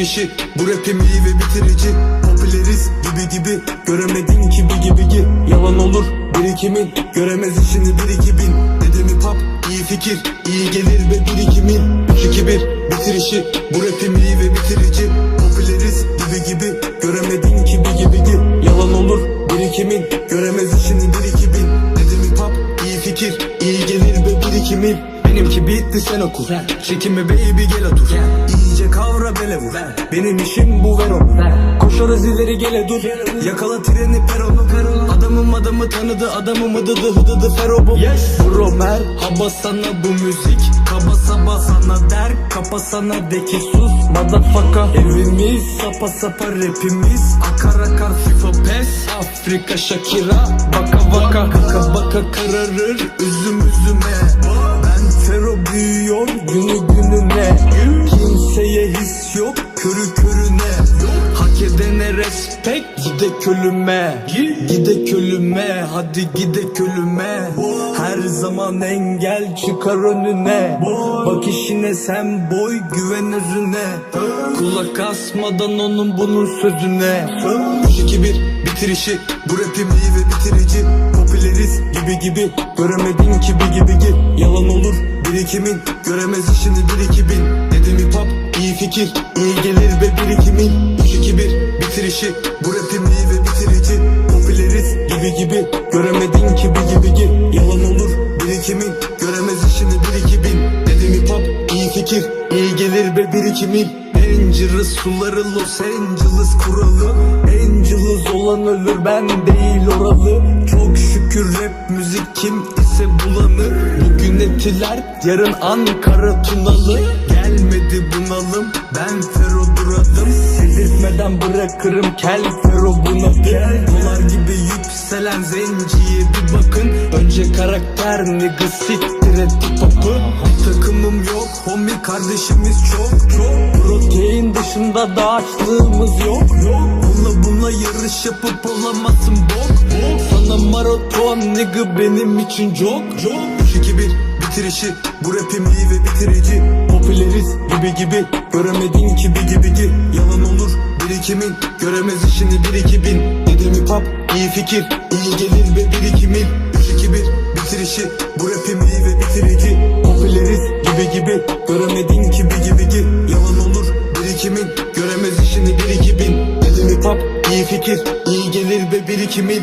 bitirişi Bu rapim iyi ve bitirici. Popüleriz gibi gibi Göremedin ki bir gibi gi Yalan olur birikimin Göremez işini bir iki bin. Dedim hip hop iyi fikir iyi gelir ve birikimin 3-2-1 bitirişi Bu rapim iyi ve bitirici. Popüleriz gibi gibi Göremedin ki bir gibi gi Yalan olur birikimin Göremez işini bir iki bin. Dedim hip hop iyi fikir iyi gelir ve birikimin Benimki bitti sen oku. Çekinme baby gel otur. İyice kavra bele vur Benim işim bu ver onu Koşarız ileri gele dur Yakala treni peronu Adamım adamı tanıdı adamım hıdıdı hıdıdı fero bu Bro merhaba sana bu müzik. Kaba saba sana der Kapa sana de ki sus. Motherfucker. Evimiz sapa sapa rapimiz. Akar akar FIFA pes. Afrika Shakira Baka baka. Kaka baka kararır Üzüm üzüme körü körüne Hak edene respect Gidek ölüme Gidek ölüme Hadi gidek ölüme Her zaman engel çıkar önüne. Bak işine sen boy güven özüne. Kulak asmadan onun bunun sözüne. 3-2-1 bitirişi Bu rapim iyi ve bitirici. Popüleriz gibi gibi Göremedin ki bir gibi gi Yalan olur birikimin Göremez işini bir iki bin. Dedim hip hop iyi fikir iyi gelir ve birikimin 3-2-1 bitirişi. Bu rapim ve bitirici. Popüleriz gibi gibi. Göremedin ki bir gibi gi Yalan olur birikimin. Göremez işini bir iki bin. Dedim hip hop iyi fikir. İyi gelir ve birikimin. Dangerous suları Los Angeles kuralı. Angeles olan ölür ben değil oralı. Çok şükür rap müzik kim ise bulanır. Bugün etiler yarın Ankara Tunalı Gelmedi bunalım ben Fero duradım. Sildirtmeden bırakırım kel Fero bunadı Dolar gibi yükselen zenciye bir bakın. Önce karakter nigga siktir et pop'u Takımım yok homie kardeşimiz çok çok. Protein dışında da açlığımız yok. Yok Bununla bununla yarış yapıp olamazsın bok bok. Sana maraton nigga benim için çok çok 3-2-1 bitirişi Bu rapim iyi ve bitirici. Popüleriz gibi gibi Göremediğin ki bir gibi ki. Yalan olur birikimin Göremez işini bir iki bin. Dedim hip hop iyi fikir. İyi gelir ve birikimin Üç iki bir bitirişi Bu rapim iyi ve bitirici. Popüleriz gibi gibi Göremediğin ki bir gibi ki. Yalan olur birikimin Göremez işini bir iki bin. Dedim hip hop iyi fikir. İyi gelir ve birikimin